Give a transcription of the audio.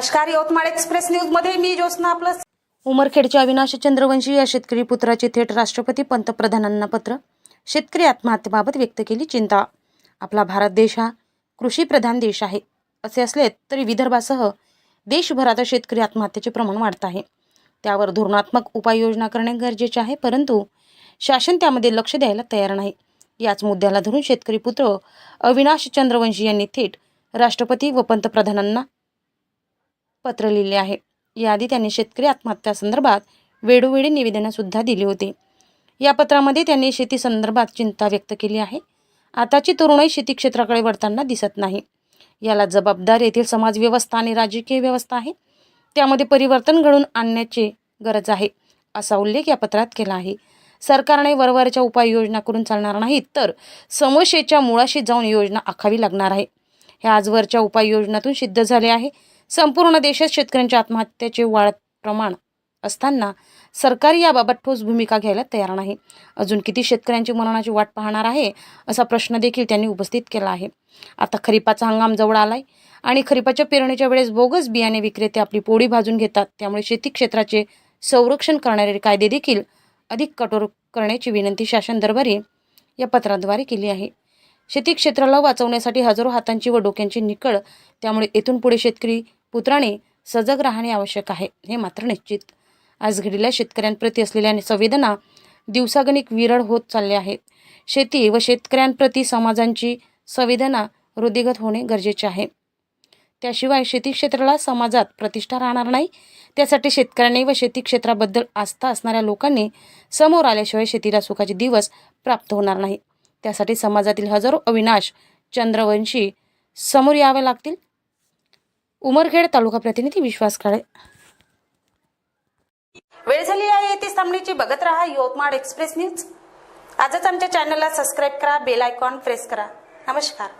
नमस्कार यवतमाळ एक्सप्रेस न्यूजमध्ये मी ज्योत्ना आपलं. उमरखेडच्या अविनाश चंद्रवंशी या शेतकरी पुत्राचे थेट राष्ट्रपती पंतप्रधानांना पत्र. शेतकरी आत्महत्येबाबत व्यक्त केली चिंता. आपला भारत देश हा कृषीप्रधान देश आहे. असे असले तरी विदर्भासह देशभरात शेतकरी आत्महत्येचे प्रमाण वाढत आहे. त्यावर धोरणात्मक उपाययोजना करणे गरजेचे आहे परंतु शासन त्यामध्ये लक्ष द्यायला तयार नाही. याच मुद्द्याला धरून शेतकरी पुत्र अविनाश चंद्रवंशी यांनी थेट राष्ट्रपती व पंतप्रधानांना पत्र लिहिले आहे. याआधी त्यांनी शेतकरी आत्महत्या संदर्भात वेळोवेळी निवेदनंसुद्धा दिली होती. या पत्रामध्ये त्यांनी शेती संदर्भात चिंता व्यक्त केली आहे. आताची तरुणाई शेती क्षेत्राकडे वळताना दिसत नाही. याला जबाबदार येथील समाजव्यवस्था आणि राजकीय व्यवस्था आहे. त्यामध्ये परिवर्तन घडून आणण्याची गरज आहे असा उल्लेख या पत्रात केला आहे. सरकारने वरवरच्या उपाययोजना करून चालणार नाहीत तर समस्येच्या मुळाशी जाऊन योजना आखावी लागणार आहे. हे आजवरच्या उपाययोजनातून सिद्ध झाले आहे. संपूर्ण देशात शेतकऱ्यांच्या आत्महत्याचे वाढत प्रमाण असताना सरकार याबाबत ठोस भूमिका घ्यायला तयार नाही. अजून किती शेतकऱ्यांची मरणाची वाट पाहणार आहे असा प्रश्न देखील त्यांनी उपस्थित केला आहे. आता खरीपाचा हंगाम जवळ आलाय आणि खरीपाच्या पेरणीच्या वेळेस बोगस बियाणे विक्रेते आपली पोळी भाजून घेतात. त्यामुळे शेती क्षेत्राचे संरक्षण करणारे कायदे देखील अधिक कठोर करण्याची विनंती शासन दरबारी या पत्राद्वारे केली आहे. शेती क्षेत्राला वाचवण्यासाठी हजारो हातांची व डोक्यांची निकळ त्यामुळे येथून पुढे शेतकरी पुत्राने सजग राहणे आवश्यक आहे हे मात्र निश्चित. आज घडीला शेतकऱ्यांप्रती असलेल्या संवेदना दिवसागणिक विरळ होत चालल्या आहेत. शेती व शेतकऱ्यांप्रती समाजांची संवेदना हृदयगत होणे गरजेचे आहे. त्याशिवाय शेती क्षेत्राला समाजात प्रतिष्ठा राहणार नाही. त्यासाठी शेतकऱ्यांनी व शेती क्षेत्राबद्दल आस्था असणाऱ्या लोकांनी समोर आल्याशिवाय शेतीला सुखाचे दिवस प्राप्त होणार नाही त्यासाठी समाजातील हजारो अविनाश चंद्रवंशी समोर यावे लागतील. उमरखेड तालुका प्रतिनिधी विश्वास काळे. वेळ झाली आहे ती सामनेची. बघत राहा यवतमाळ एक्सप्रेस न्यूज. आजच आमच्या चॅनलला सबस्क्राईब करा बेल आयकॉन प्रेस करा. नमस्कार.